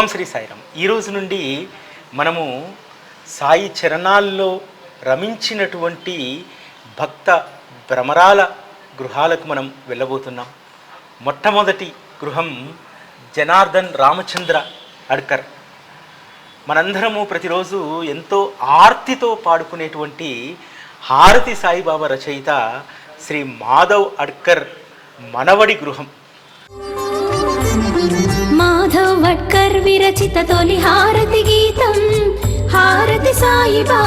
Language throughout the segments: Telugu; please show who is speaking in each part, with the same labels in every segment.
Speaker 1: ఓం శ్రీ సాయిరామ్. ఈ రోజు నుండి మనము సాయి చరణాల్లో రమించినటువంటి భక్త భ్రమరాల గృహాలకు మనం వెళ్ళబోతున్నాం. మొట్టమొదటి గృహం జనార్దన్ రామచంద్ర అడ్కర్. మనందరము ప్రతిరోజు ఎంతో ఆర్తితో పాడుకునేటువంటి హారతి సాయిబాబా రచయిత శ్రీ మాధవ్ అడ్కర్ మనవడి గృహం.
Speaker 2: మాధవ్ వట్కర్ విరచిత తొలి హారతి గీతం. హారతి సాయిబా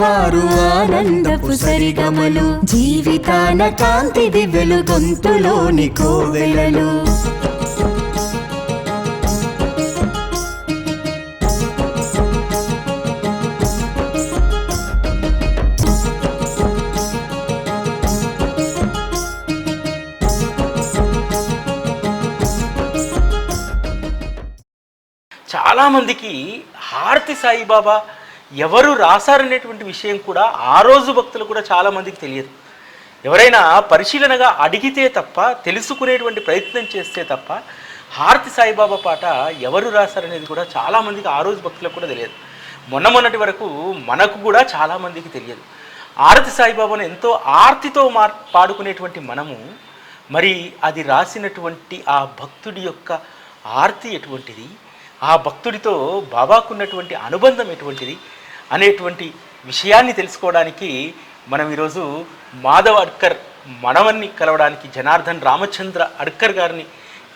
Speaker 2: వారు ఆనందపు సరిగమలు జీవితాన కాంతి దివ్యలు గొంతులోని కోవెలలు.
Speaker 1: చాలామందికి హారతి సాయిబాబా ఎవరు రాశారనేటువంటి విషయం కూడా ఆ రోజు భక్తులు కూడా చాలామందికి తెలియదు. ఎవరైనా పరిశీలనగా అడిగితే తప్ప తెలుసుకునేటువంటి ప్రయత్నం చేస్తే తప్ప హారతి సాయిబాబా పాట ఎవరు రాశారనేది కూడా చాలామందికి ఆ రోజు భక్తులకు కూడా తెలియదు. మొన్న మొన్నటి వరకు మనకు కూడా చాలామందికి తెలియదు. ఆరతి సాయిబాబాను ఎంతో ఆర్తితో మా పాడుకునేటువంటి మనము మరి అది రాసినటువంటి ఆ భక్తుడి యొక్క ఆర్తి ఎటువంటిది? ఆ భక్తుడితో బాబాకున్నటువంటి అనుబంధం ఎటువంటిది? అనేటువంటి విషయాన్ని తెలుసుకోవడానికి మనం ఈరోజు మాధవ్ అడ్కర్ మనవన్ని కలవడానికి జనార్దన్ రామచంద్ర అడ్కర్ గారిని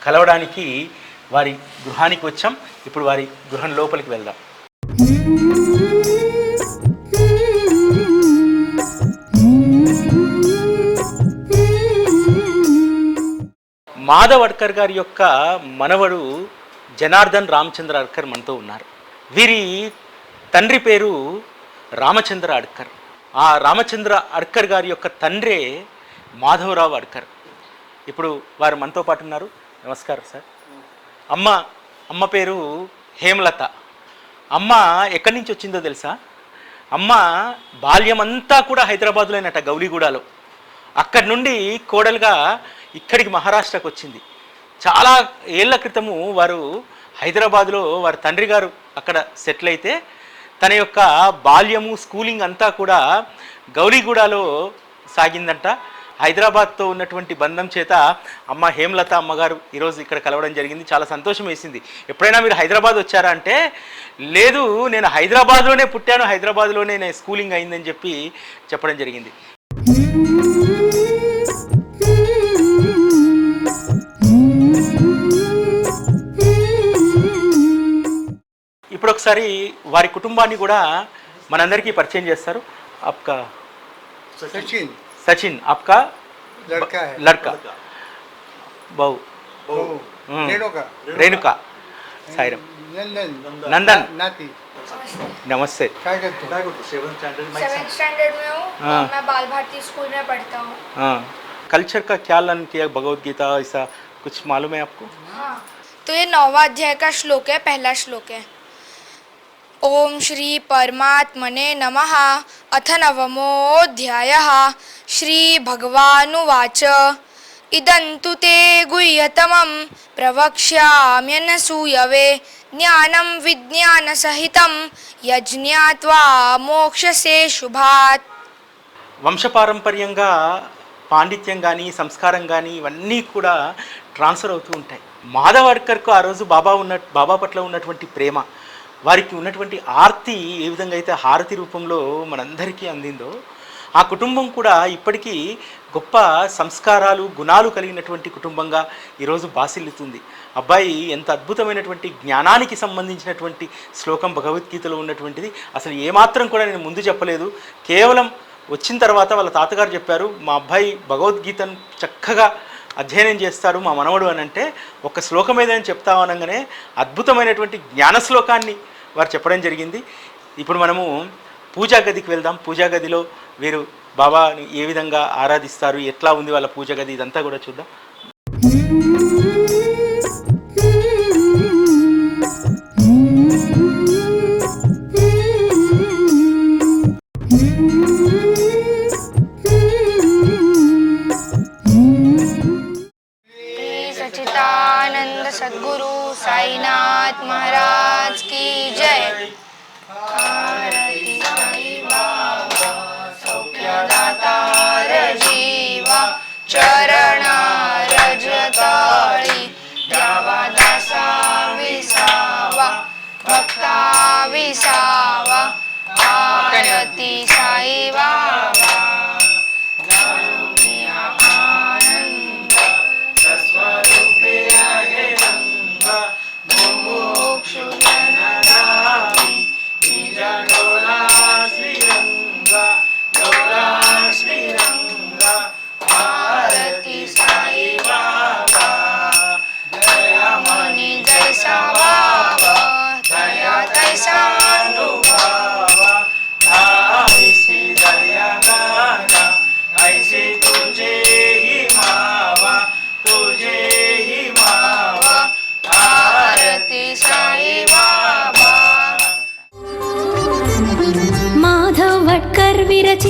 Speaker 1: కలవడానికి వారి గృహానికి వచ్చాం. ఇప్పుడు వారి గృహం లోపలికి వెళ్దాం. మాధవ్ అడ్కర్ గారి యొక్క మనవడు జనార్దన్ రామచంద్ర అడ్కర్ మనతో ఉన్నారు. వీరి తండ్రి పేరు రామచంద్ర అడ్కర్. ఆ రామచంద్ర అడ్కర్ గారి యొక్క తండ్రే మాధవరావు అడ్కర్. ఇప్పుడు వారు మనతో పాటు ఉన్నారు. నమస్కారం సార్. అమ్మ అమ్మ పేరు హేమలత. అమ్మ ఎక్కడి నుంచి వచ్చిందో తెలుసా? అమ్మ బాల్యమంతా కూడా హైదరాబాద్లోనట గౌలిగూడలో అక్కడి నుండి కోడలుగా ఇక్కడికి మహారాష్ట్రకు వచ్చింది. చాలా ఏళ్ళ క్రితము వారు హైదరాబాద్లో వారి తండ్రి గారు అక్కడ సెటిల్ అయితే తన యొక్క బాల్యము స్కూలింగ్ అంతా కూడా గౌరీగూడలో సాగిందంట. హైదరాబాద్తో ఉన్నటువంటి బంధం చేత అమ్మ హేమలత అమ్మగారు ఈరోజు ఇక్కడ కలవడం జరిగింది. చాలా సంతోషం వేసింది. ఎప్పుడైనా మీరు హైదరాబాద్ వచ్చారా అంటే లేదు నేను హైదరాబాద్లోనే పుట్టాను హైదరాబాద్లోనే నేను స్కూలింగ్ అయిందని చెప్పి చెప్పడం జరిగింది. ఒకసారి వారి కుటుంబాన్ని కూడా మనందరికీ పరిచయం చేస్తారు ఆప్కా
Speaker 3: सचिन
Speaker 1: సచిన్ ఆప్కా
Speaker 3: लड़का है
Speaker 1: లడ్కా బావు
Speaker 3: वो
Speaker 1: हम्म।
Speaker 3: रेणुका
Speaker 1: రేణుక సాయిరం
Speaker 3: नंदन
Speaker 1: नंदन।
Speaker 3: नाती
Speaker 1: నమస్తే
Speaker 3: काय करतो
Speaker 4: सेवन स्टैंडर्ड में हूँ
Speaker 1: हाँ।
Speaker 4: और मैं बाल भारती स्कूल में पढ़ता हूँ
Speaker 1: हाँ कल्चर का क्या लन किया भगवत गीता ऐसा कुछ मालूम है आपको
Speaker 4: हाँ तो ये नौवा अध्याय का श्लोक है पहला श्लोक है ఓం శ్రీ పరమాత్మనే నమ. అథ నవమోధ్యాయ. శ్రీ భగవానువాచ. ఇదంతు గుహ్యతమం. ప్రవక్ష్యామ్యనసూయవే జ్ఞానం విజ్ఞానసహితం యజ్ఞాత్వా మోక్షసే శుభాత్.
Speaker 1: వంశపారంపర్యంగా పాండిత్యం కానీ సంస్కారం కానీ ఇవన్నీ కూడా ట్రాన్స్ఫర్ అవుతూ ఉంటాయి. మాధవర్కర్కు ఆ రోజు బాబా ఉన్న బాబా పట్ల ఉన్నటువంటి ప్రేమ. వారికి ఉన్నటువంటి ఆర్తి ఏ విధంగా అయితే హారతి రూపంలో మనందరికీ అందిందో ఆ కుటుంబం కూడా ఇప్పటికీ గొప్ప సంస్కారాలు గుణాలు కలిగినటువంటి కుటుంబంగా ఈరోజు బాసిల్లుతుంది. అబ్బాయి ఎంత అద్భుతమైనటువంటి జ్ఞానానికి సంబంధించినటువంటి శ్లోకం భగవద్గీతలో ఉన్నటువంటిది అసలు ఏమాత్రం కూడా నేను ముందు చెప్పలేదు. కేవలం వచ్చిన తర్వాత వాళ్ళ తాతగారు చెప్పారు మా అబ్బాయి భగవద్గీతను చక్కగా అధ్యయనం చేస్తాడు మా మనవడు అని అంటే ఒక శ్లోకం ఏదైనా చెప్తా అనగానే అద్భుతమైనటువంటి జ్ఞాన శ్లోకాన్ని వారు చెప్పడం జరిగింది. ఇప్పుడు మనము పూజా గదికి వెళ్దాం. పూజా గదిలో వీరు బాబాని ఏ విధంగా ఆరాధిస్తారు? ఎట్లా ఉంది వాళ్ళ పూజా గది? ఇదంతా కూడా చూద్దాం.
Speaker 4: चरण रजताळी द्यावा दासा विसावा भक्ता विसावा आरती
Speaker 2: साईवा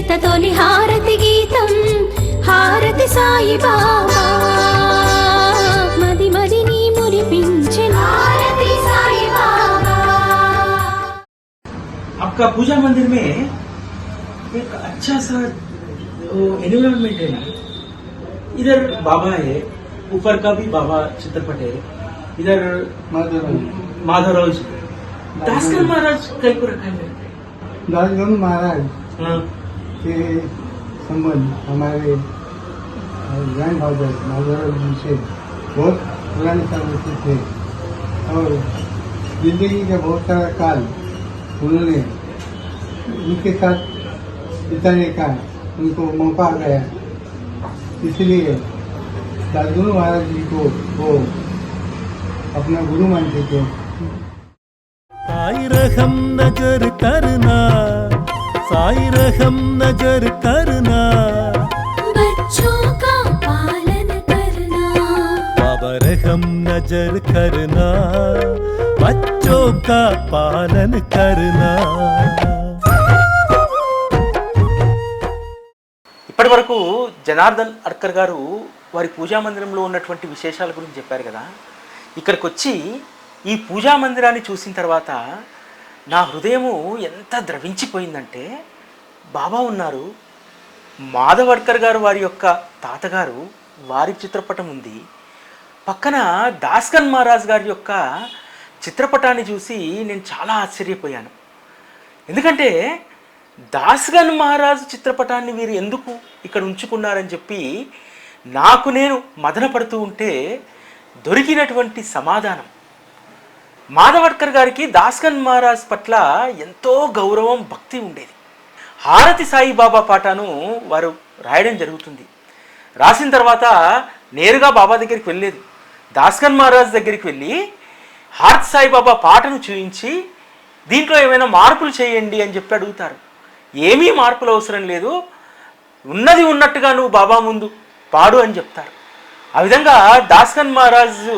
Speaker 2: విరచిత తొలి హారతి గీతం హారతి సాయి బాబా మది మదిని మురిపించే హారతి సాయి బాబా
Speaker 1: आपका पूजा मंदिर में एक अच्छा सा एनवायरमेंट है ना इधर बाबा है ऊपर का भी बाबा चित्रपट है इधर माधवराव जी दासकर महाराज कहीं को रखा है
Speaker 3: दासगंज महाराज
Speaker 1: हाँ,
Speaker 3: के संबंध हमारे ग्रैंड फादर माधवराव जी से बहुत पुराने सालों से थे। और ज़िंदगी का बहुत सारा काल उन्होंने उनके साथ बिताने का उनको मौका गया। इसलिए दासगुरु महाराज जी को वो अपना गुरु मानते थे।
Speaker 5: नज़र करना साई रहम नजर करना
Speaker 2: बच्चों का पालन करना
Speaker 5: बाबा रहम नजर करना बच्चों का पालन करना
Speaker 1: ఇప్పటి వరకు జనార్దన్ అడ్కర్ గారు వారి పూజా మందిరంలో ఉన్నటువంటి విశేషాల గురించి చెప్పారు కదా ఇక్కడికి వచ్చి ఈ పూజా మందిరాన్ని చూసిన తర్వాత నా హృదయము ఎంత ద్రవించిపోయిందంటే బాబా ఉన్నారు. మాధవడ్కర్ గారు వారి యొక్క తాతగారు వారి చిత్రపటం ఉంది. పక్కన దాస్కన్ మహారాజ్ గారి యొక్క చిత్రపటాన్ని చూసి నేను చాలా ఆశ్చర్యపోయాను. ఎందుకంటే దాస్గన్ మహారాజు చిత్రపటాన్ని వీరు ఎందుకు ఇక్కడ ఉంచుకున్నారని చెప్పి నాకు నేను మదన పడుతూ ఉంటే దొరికినటువంటి సమాధానం. మాధవడ్కర్ గారికి దాస్కన్ మహారాజ్ పట్ల ఎంతో గౌరవం భక్తి ఉండేది. హారతి సాయిబాబా పాటను వారు రాయడం జరుగుతుంది. రాసిన తర్వాత నేరుగా బాబా దగ్గరికి వెళ్ళలేదు. దాస్కన్ మహారాజ్ దగ్గరికి వెళ్ళి హారతి సాయిబాబా పాటను చూయించి దీంట్లో ఏమైనా మార్పులు చేయండి అని చెప్పి అడుగుతారు. ఏమీ మార్పులు అవసరం లేదు. ఉన్నది ఉన్నట్టుగా నువ్వు బాబా ముందు పాడు అని చెప్తారు. ఆ విధంగా దాస్కన్ మహారాజు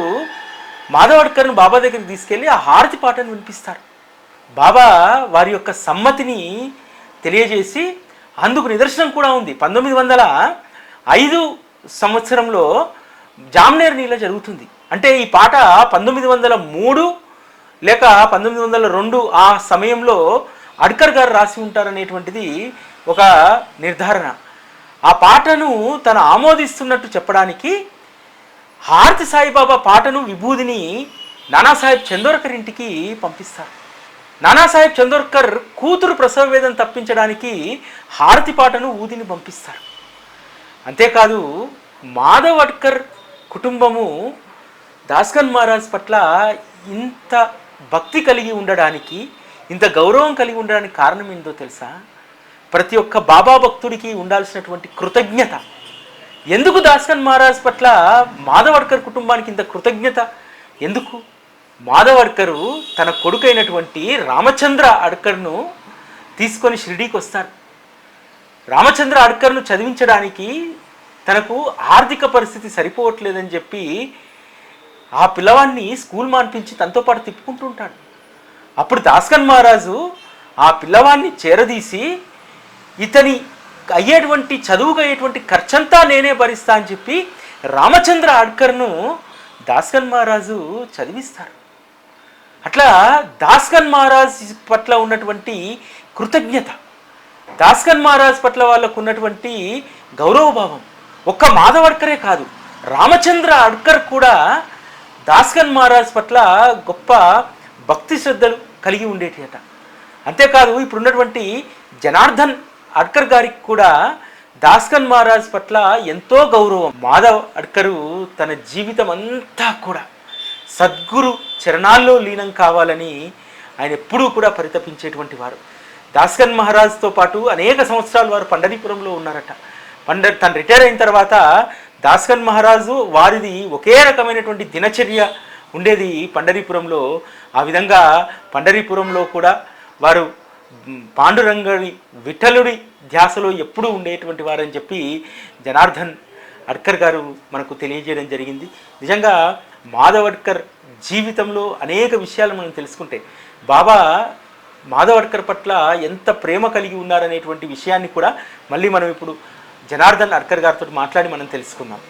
Speaker 1: మాధవడ్కర్ను బాబా దగ్గరికి తీసుకెళ్ళి ఆ హారతి పాటను వినిపిస్తారు. బాబా వారి యొక్క సమ్మతిని తెలియజేసి అందుకు నిదర్శనం కూడా ఉంది. పంతొమ్మిది వందల ఐదు సంవత్సరంలో జామ్నేర్ నీళ్ళ జరుగుతుంది. అంటే ఈ పాట పంతొమ్మిది వందల మూడు లేక పంతొమ్మిది వందల రెండు ఆ సమయంలో అడ్కర్ గారు రాసి ఉంటారనేటువంటిది ఒక నిర్ధారణ. ఆ పాటను తను ఆమోదిస్తున్నట్టు చెప్పడానికి హారతి సాయిబాబా పాటను విభూదిని నానాసాహెబ్ చందోర్కర్ ఇంటికి పంపిస్తారు. నానాసాహెబ్ చందోర్కర్ కూతురు ప్రసవ వేదన తప్పించడానికి హారతి పాటను ఊదిని పంపిస్తారు. అంతేకాదు మాధవ్ అట్కర్ కుటుంబము దాస్కన్ మహారాజ్ పట్ల ఇంత భక్తి కలిగి ఉండడానికి ఇంత గౌరవం కలిగి ఉండడానికి కారణం ఏందో తెలుసా? ప్రతి ఒక్క బాబా భక్తుడికి ఉండాల్సినటువంటి కృతజ్ఞత. ఎందుకు దాస్కన్ మహారాజ్ పట్ల మాధవడ్కర్ కుటుంబానికి ఇంత కృతజ్ఞత? ఎందుకు? మాధవడ్కరు తన కొడుకైనటువంటి రామచంద్ర అడ్కర్ను తీసుకొని షిరిడీకి వస్తారు. రామచంద్ర అడ్కర్ను చదివించడానికి తనకు ఆర్థిక పరిస్థితి సరిపోవట్లేదని చెప్పి ఆ పిల్లవాడిని స్కూల్ మాన్పించి తనతో పాటు తిప్పుకుంటూ ఉంటాడు అప్పుడు దాస్కన్ మహారాజు ఆ పిల్లవాడిని చేరదీసి ఇతని అయ్యేటువంటి చదువుకు అయ్యేటువంటి ఖర్చంతా నేనే భరిస్తా అని చెప్పి రామచంద్ర అడ్కర్ను దాస్కన్ మహారాజు చదివిస్తారు. అట్లా దాస్కన్ మహారాజ్ పట్ల ఉన్నటువంటి కృతజ్ఞత దాస్కన్ మహారాజ్ పట్ల వాళ్ళకు ఉన్నటువంటి గౌరవభావం ఒక్క మాధవడ్కరే కాదు. రామచంద్ర అడ్కర్ కూడా దాస్కన్ మహారాజ్ పట్ల గొప్ప భక్తి శ్రద్ధలు కలిగి ఉండేటియట. అంతేకాదు ఇప్పుడున్నటువంటి జనార్దన్ అడ్కర్ గారికి కూడా దాస్కన్ మహారాజ్ పట్ల ఎంతో గౌరవం. మాధవ్ అడ్కరు తన జీవితం అంతా కూడా సద్గురు చరణాల్లో లీనం కావాలని ఆయన ఎప్పుడూ కూడా పరితపించేటువంటి వారు. దాస్కన్ మహారాజ్తో పాటు అనేక సంవత్సరాలు వారు పండరీపురంలో ఉన్నారట. పండ తను రిటైర్ అయిన తర్వాత దాస్కన్ మహారాజు వారిది ఒకే రకమైనటువంటి దినచర్య ఉండేది పండరీపురంలో. ఆ విధంగా పండరీపురంలో కూడా వారు పాండురంగని విఠలుడి ధ్యాసలో ఎప్పుడూ ఉండేటువంటి వారని చెప్పి జనార్దన్ అడ్కర్ గారు మనకు తెలియజేయడం జరిగింది. నిజంగా మాధవడ్కర్ జీవితంలో అనేక విషయాలు మనం తెలుసుకుంటే బాబా మాధవడ్కర్ పట్ల ఎంత ప్రేమ కలిగి ఉన్నారనేటువంటి విషయాన్ని కూడా మళ్ళీ మనం ఇప్పుడు జనార్దన్ అడ్కర్ గారితో మాట్లాడి మనం తెలుసుకుందాం.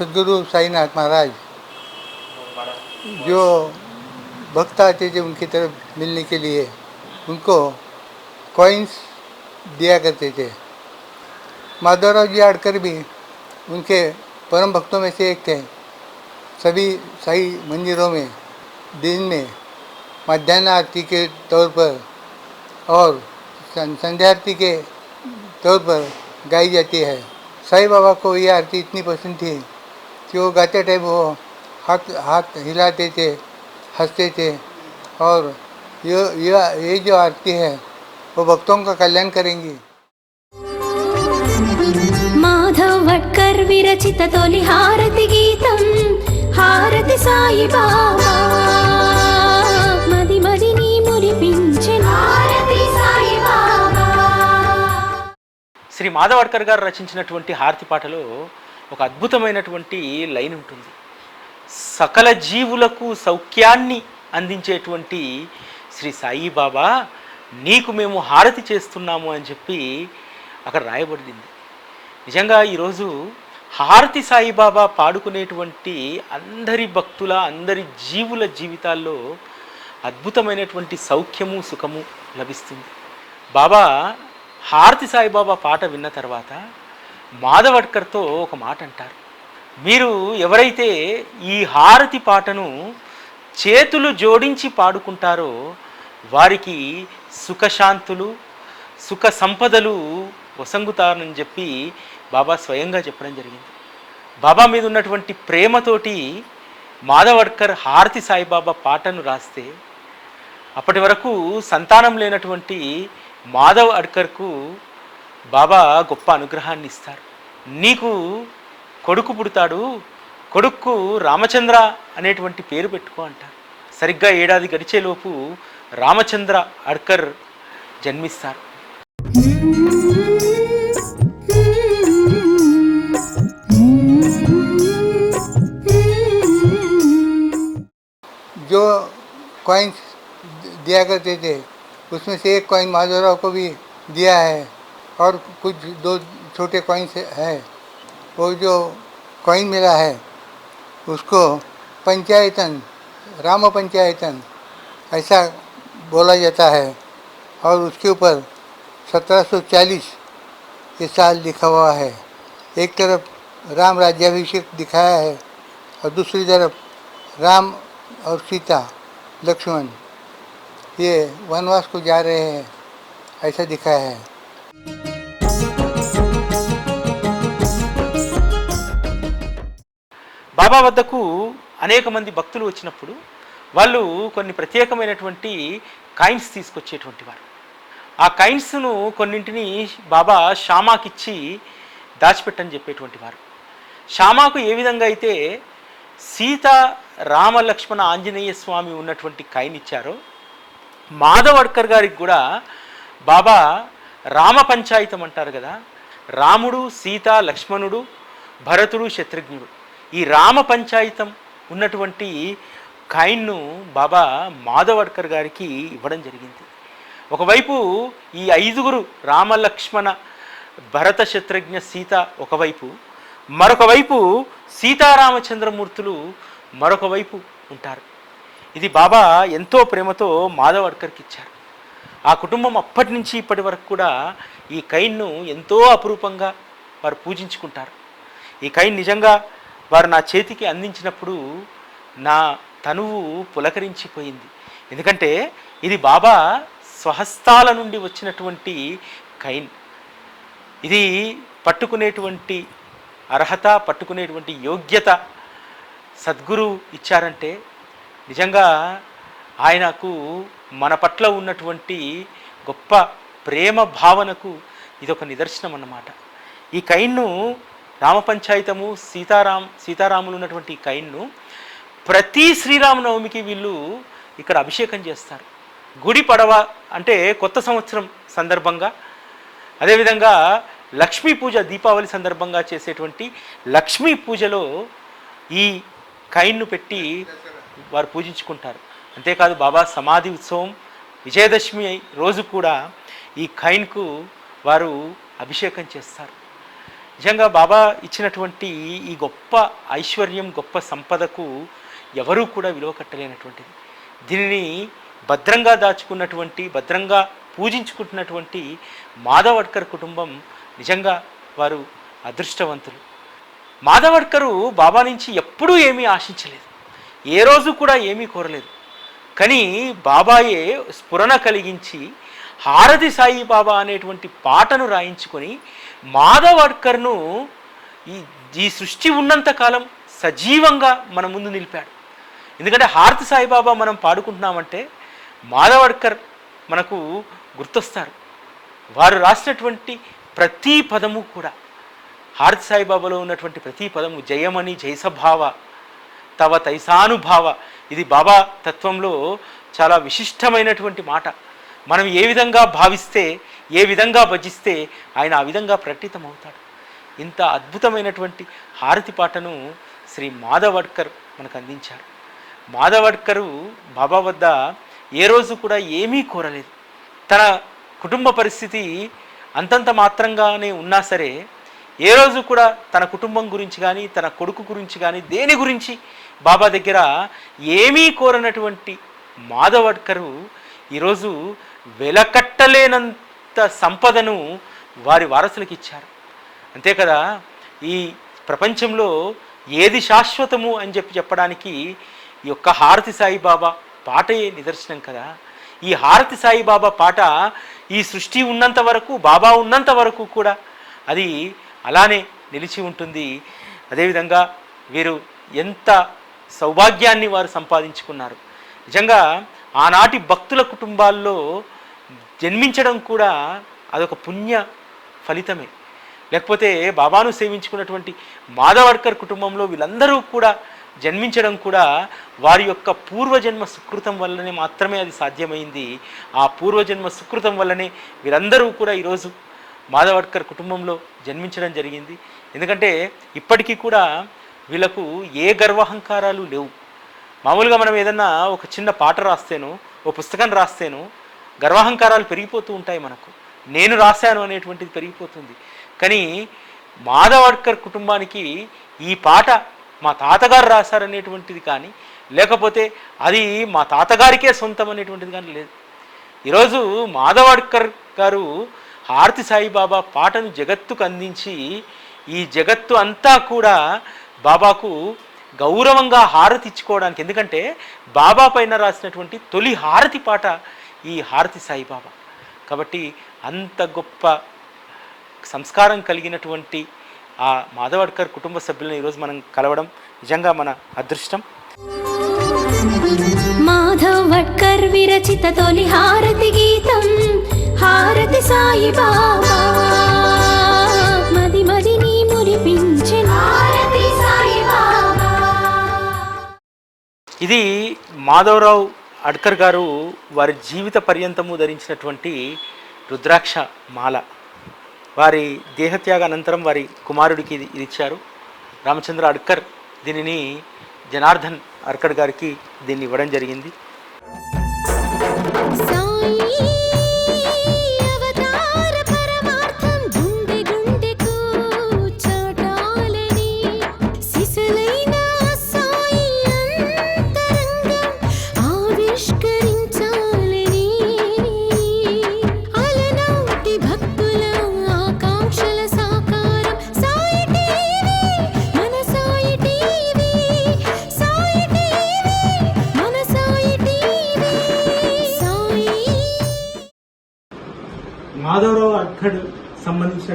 Speaker 3: सदगुरु साईनाथ महाराज, जो भक्त आते थे उनकी तरफ़ मिलने के लिए, उनको कॉइन्स दिया करते थे। माधवराव जी आड़कर भी उनके परम भक्तों में से एक थे। सभी साई मंदिरों में, दिन में मध्यान्ह आरती के तौर पर और संध्या आरती के तौर पर गाई जाती है। साई बाबा को यह आरती इतनी पसंद थी वो गाते टाइम वो हाथ हाथ हिलाते थे हंसते थे और ये ये ये जो आरती है वो भक्तों का कल्याण करेंगी
Speaker 2: మాధవ్ వట్కర్ విరచిత తొలి హారతి గీతం హారతి సాయి బాబా మది మదిని మురిపించెను హారతి సాయి బాబా
Speaker 1: శ్రీ మాధవడ్కర్ గారు రచించినటువంటి హారతి పాటలో ఒక అద్భుతమైనటువంటి లైన్ ఉంటుంది. సకల జీవులకు సౌఖ్యాన్ని అందించేటువంటి శ్రీ సాయిబాబా నీకు మేము హారతి చేస్తున్నాము అని చెప్పి అక్కడ రాయబడింది. నిజంగా ఈరోజు హారతి సాయిబాబా పాడుకునేటువంటి అందరి భక్తుల అందరి జీవుల జీవితాల్లో అద్భుతమైనటువంటి సౌఖ్యము సుఖము లభిస్తుంది. బాబా హారతి సాయిబాబా పాట విన్న తర్వాత మాధవడ్కర్తో ఒక మాట అంటారు మీరు ఎవరైతే ఈ హారతి పాటను చేతులు జోడించి పాడుకుంటారో వారికి సుఖశాంతులు సుఖ సంపదలు వసంగుతారని చెప్పి బాబా స్వయంగా చెప్పడం జరిగింది. బాబా మీద ఉన్నటువంటి ప్రేమతోటి మాధవడ్కర్ హారతి సాయిబాబా పాటను రాస్తే అప్పటి వరకు సంతానం లేనటువంటి మాధవ్ అడ్కర్కు బాబా గొప్ప అనుగ్రహాన్ని ఇస్తారు నీకు కొడుకు పుడతాడు కొడుక్కు రామచంద్ర అనేటువంటి పేరు పెట్టుకో అంటారు సరిగ్గా ఏడాది గడిచేలోపు రామచంద్ర అడ్కర్ జన్మిస్తారు
Speaker 3: जो कॉइन्स दिया करते थे उसमें से एक कॉइन माधवराव को भी दिया है और कुछ दो छोटे कॉइन्स है। वो जो कॉइन मिला है, उसको पंचायतन, राम पंचायतन, ऐसा बोला जाता है। और उसके ऊपर 1740 ये साल लिखा हुआ है। एक तरफ़ राम राज्याभिषेक दिखाया है और दूसरी तरफ़ राम और सीता, लक्ष्मण, ये वनवास को जा रहे हैं, ऐसा दिखाया है।
Speaker 1: బాబా వద్దకు అనేక మంది భక్తులు వచ్చినప్పుడు వాళ్ళు కొన్ని ప్రత్యేకమైనటువంటి కాయిన్స్ తీసుకొచ్చేటువంటి వారు. ఆ కాయిన్స్ను కొన్నింటిని బాబా షామాకిచ్చి దాచిపెట్టని చెప్పేటువంటి వారు. షామాకు ఏ విధంగా అయితే సీత రామ లక్ష్మణ ఆంజనేయ స్వామి ఉన్నటువంటి కాయిన్ ఇచ్చారో మాధవడ్కర్ గారికి కూడా బాబా రామ పంచాయితం అంటారు కదా రాముడు సీత లక్ష్మణుడు భరతుడు శత్రుఘ్నుడు. ఈ రామ పంచాయితం ఉన్నటువంటి కాయిన్ను బాబా మాధవడ్కర్ గారికి ఇవ్వడం జరిగింది. ఒకవైపు ఈ ఐదుగురు రామలక్ష్మణ భరత శత్రుఘ్న సీత ఒకవైపు మరొక వైపు సీతారామచంద్రమూర్తులు మరొక వైపు ఉంటారు. ఇది బాబా ఎంతో ప్రేమతో మాధవడ్కర్కి ఇచ్చారు. ఆ కుటుంబం అప్పటి నుంచి ఇప్పటి వరకు కూడా ఈ కైన్ను ఎంతో అపురూపంగా వారు పూజించుకుంటారు. ఈ కైన్ నిజంగా వారు నా చేతికి అందించినప్పుడు నా తనువు పులకరించిపోయింది. ఎందుకంటే ఇది బాబా స్వహస్తాల నుండి వచ్చినటువంటి కైన్. ఇది పట్టుకునేటువంటి అర్హత పట్టుకునేటువంటి యోగ్యత సద్గురు ఇచ్చారంటే నిజంగా ఆయనకు మన పట్ల ఉన్నటువంటి గొప్ప ప్రేమ భావనకు ఇది ఒక నిదర్శనం అన్నమాట ఈ కైన్ను రామపంచాయతము సీతారాం సీతారాములు ఉన్నటువంటి కైన్ను ప్రతి శ్రీరామనవమికి వీళ్ళు ఇక్కడ అభిషేకం చేస్తారు. గుడి పడవ అంటే కొత్త సంవత్సరం సందర్భంగా అదేవిధంగా లక్ష్మీ పూజ దీపావళి సందర్భంగా చేసేటువంటి లక్ష్మీ పూజలో ఈ కైన్ను పెట్టి వారు పూజించుకుంటారు. అంతేకాదు బాబా సమాధి ఉత్సవం విజయదశమి రోజు కూడా ఈ కైన్కు వారు అభిషేకం చేస్తారు. నిజంగా బాబా ఇచ్చినటువంటి ఈ గొప్ప ఐశ్వర్యం గొప్ప సంపదకు ఎవరూ కూడా విలువ కట్టలేనటువంటిది. దీనిని భద్రంగా దాచుకున్నటువంటి భద్రంగా పూజించుకుంటున్నటువంటి మాధవడ్కర్ కుటుంబం నిజంగా వారు అదృష్టవంతులు. మాధవడ్కరు బాబా నుంచి ఎప్పుడూ ఏమీ ఆశించలేదు. ఏ రోజు కూడా ఏమీ కోరలేదు. కానీ బాబాయే స్ఫురణ కలిగించి హారతి సాయి బాబా అనేటువంటి పాటను రాయించుకొని మాధవడ్కర్ను ఈ ఈ సృష్టి ఉన్నంతకాలం సజీవంగా మన ముందు నిలిపాడు. ఎందుకంటే హారతి సాయిబాబా మనం పాడుకుంటున్నామంటే మాధవడ్కర్ మనకు గుర్తొస్తారు. వారు రాసినటువంటి ప్రతి పదము కూడా హారతి సాయిబాబాలో ఉన్నటువంటి ప్రతి పదము జయమణి జయసభావ తవ తైసానుభావ ఇది బాబా తత్వంలో చాలా విశిష్టమైనటువంటి మాట. మనం ఏ విధంగా భావిస్తే ఏ విధంగా భజిస్తే ఆయన ఆ విధంగా ప్రకటితమవుతాడు. ఇంత అద్భుతమైనటువంటి హారతి పాటను శ్రీ మాధవడ్కర్ మనకు అందించారు. మాధవడ్కరు బాబా వద్ద ఏ రోజు కూడా ఏమీ కోరలేదు. తన కుటుంబ పరిస్థితి అంతంత మాత్రంగానే ఉన్నా సరే ఏ రోజు కూడా తన కుటుంబం గురించి కానీ తన కొడుకు గురించి కానీ దేని గురించి బాబా దగ్గర ఏమీ కోరనటువంటి మాధవడ్కరు ఈరోజు వెలకట్టలేనంత సంపదను వారి వారసులకు ఇచ్చారు. అంతే కదా? ఈ ప్రపంచంలో ఏది శాశ్వతము అని చెప్పి చెప్పడానికి ఈ యొక్క హారతి సాయిబాబా పాటయే నిదర్శనం కదా? ఈ హారతి సాయిబాబా పాట ఈ సృష్టి ఉన్నంత వరకు బాబా ఉన్నంత వరకు కూడా అది అలానే నిలిచి ఉంటుంది. అదేవిధంగా వీరు ఎంత సౌభాగ్యాన్ని వారు సంపాదించుకున్నారు. నిజంగా ఆనాటి భక్తుల కుటుంబాల్లో జన్మించడం కూడా అదొక పుణ్య ఫలితమే. లేకపోతే బాబాను సేవించుకున్నటువంటి మాధవడ్కర్ కుటుంబంలో వీళ్ళందరూ కూడా జన్మించడం కూడా వారి యొక్క పూర్వజన్మ సుకృతం వల్లనే మాత్రమే అది సాధ్యమైంది. ఆ పూర్వజన్మ సుకృతం వల్లనే వీరందరూ కూడా ఈరోజు మాధవడ్కర్ కుటుంబంలో జన్మించడం జరిగింది. ఎందుకంటే ఇప్పటికీ కూడా వీళ్ళకు ఏ గర్వహంకారాలు లేవు. మామూలుగా మనం ఏదన్నా ఒక చిన్న పాట రాస్తేనో ఓ పుస్తకం రాస్తేనో గర్వహంకారాలు పెరిగిపోతూ ఉంటాయి మనకు. నేను రాశాను అనేటువంటిది పెరిగిపోతుంది. కానీ మాధవడ్కర్ కుటుంబానికి ఈ పాట మా తాతగారు రాశారనేటువంటిది కానీ లేకపోతే అది మా తాతగారికే సొంతం అనేటువంటిది కానీ లేదు. ఈరోజు మాధవడ్కర్ గారు హారతి సాయిబాబా పాటను జగత్తుకు అందించి ఈ జగత్తు అంతా కూడా బాబాకు గౌరవంగా హారతి ఇచ్చుకోవడానికి ఎందుకంటే బాబా పైన రాసినటువంటి తొలి హారతి పాట ఈ హారతి సాయిబాబా. కాబట్టి అంత గొప్ప సంస్కారం కలిగినటువంటి ఆ మాధవ్ అడ్కర్ కుటుంబ సభ్యులను ఈరోజు మనం కలవడం నిజంగా మన అదృష్టం.
Speaker 2: మాధవ్ వట్కర్ విరచిత తొలి హారతి గీతం హారతి సాయి బాబా మది మదిని మురిపించిన హారతి సాయి బాబా
Speaker 1: ఇది మాధవరావు అడ్కర్ గారు వారి జీవిత పర్యంతము ధరించినటువంటి రుద్రాక్ష మాల. వారి దేహత్యాగ అనంతరం వారి కుమారుడికి ఇది ఇది ఇచ్చారు. రామచంద్ర అడ్కర్ దీనిని జనార్దన్ అడ్కర్ గారికి దీన్ని ఇవ్వడం జరిగింది.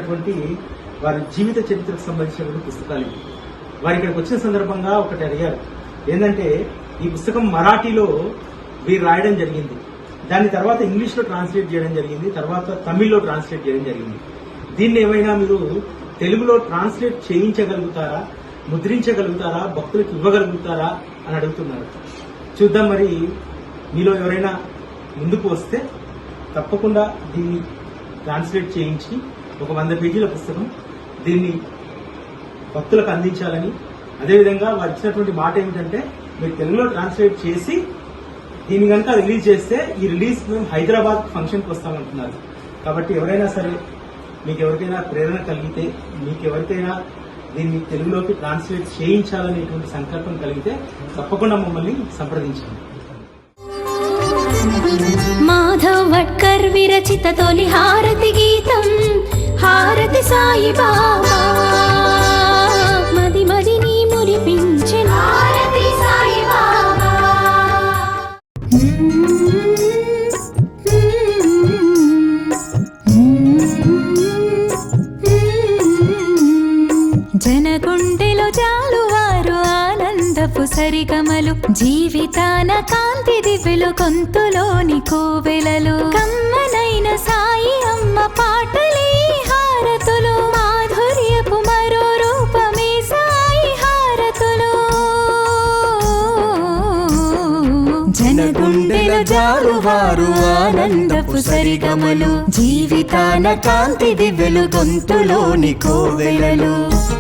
Speaker 1: సంబంధించినటువంటి వారి జీవిత చరిత్రకు సంబంధించినటువంటి పుస్తకాలు వారి వారు ఇక్కడికి వచ్చిన సందర్భంగా ఒకటి అడిగారు. ఏంటంటే ఈ పుస్తకం మరాఠీలో వీరు రాయడం జరిగింది. దాని తర్వాత ఇంగ్లీష్లో ట్రాన్స్లేట్ చేయడం జరిగింది. తర్వాత తమిళ్ళో ట్రాన్స్లేట్ చేయడం జరిగింది. దీన్ని ఏమైనా మీరు తెలుగులో ట్రాన్స్లేట్ చేయించగలుగుతారా? ముద్రించగలుగుతారా? భక్తులకు ఇవ్వగలుగుతారా? అని అడుగుతున్నారు. చూద్దాం మరి మీలో ఎవరైనా ముందుకు వస్తే తప్పకుండా దీన్ని ట్రాన్స్లేట్ చేయించి ఒక వంద పేజీల పుస్తకం. దీన్ని భక్తులకు అందించాలని. అదేవిధంగా వారు ఇచ్చినటువంటి మాట ఏమిటంటే మీరు తెలుగులో ట్రాన్స్లేట్ చేసి దీన్ని కనుక రిలీజ్ చేస్తే ఈ రిలీజ్ మేము హైదరాబాద్ ఫంక్షన్కి వస్తామంటున్నారు. కాబట్టి ఎవరైనా సరే మీకు ఎవరికైనా ప్రేరణ కలిగితే మీకు ఎవరికైనా దీన్ని తెలుగులోకి ట్రాన్స్లేట్ చేయించాలనేటువంటి సంకల్పం కలిగితే తప్పకుండా మమ్మల్ని సంప్రదించండి.
Speaker 2: మాధవ్ వట్కర్ విరచిత తొలి హారతి గీతం. హారతి సాయి బాబా మది మదిని మురిపించిన. హారతి సాయి బాబా జనగుండెలో జాలువారు ఆనందపు సరిగమలు జీవితాన కాంతి దివ్యులు గొంతులోని కోవెలలు. కమ్మనైన సాయి అమ్మ పాటలు జనగుండెల జారువారు ఆనందపు సరిగమలు. జీవితాన కాంతి దివ్యలు గొంతులోని కోవెలలు.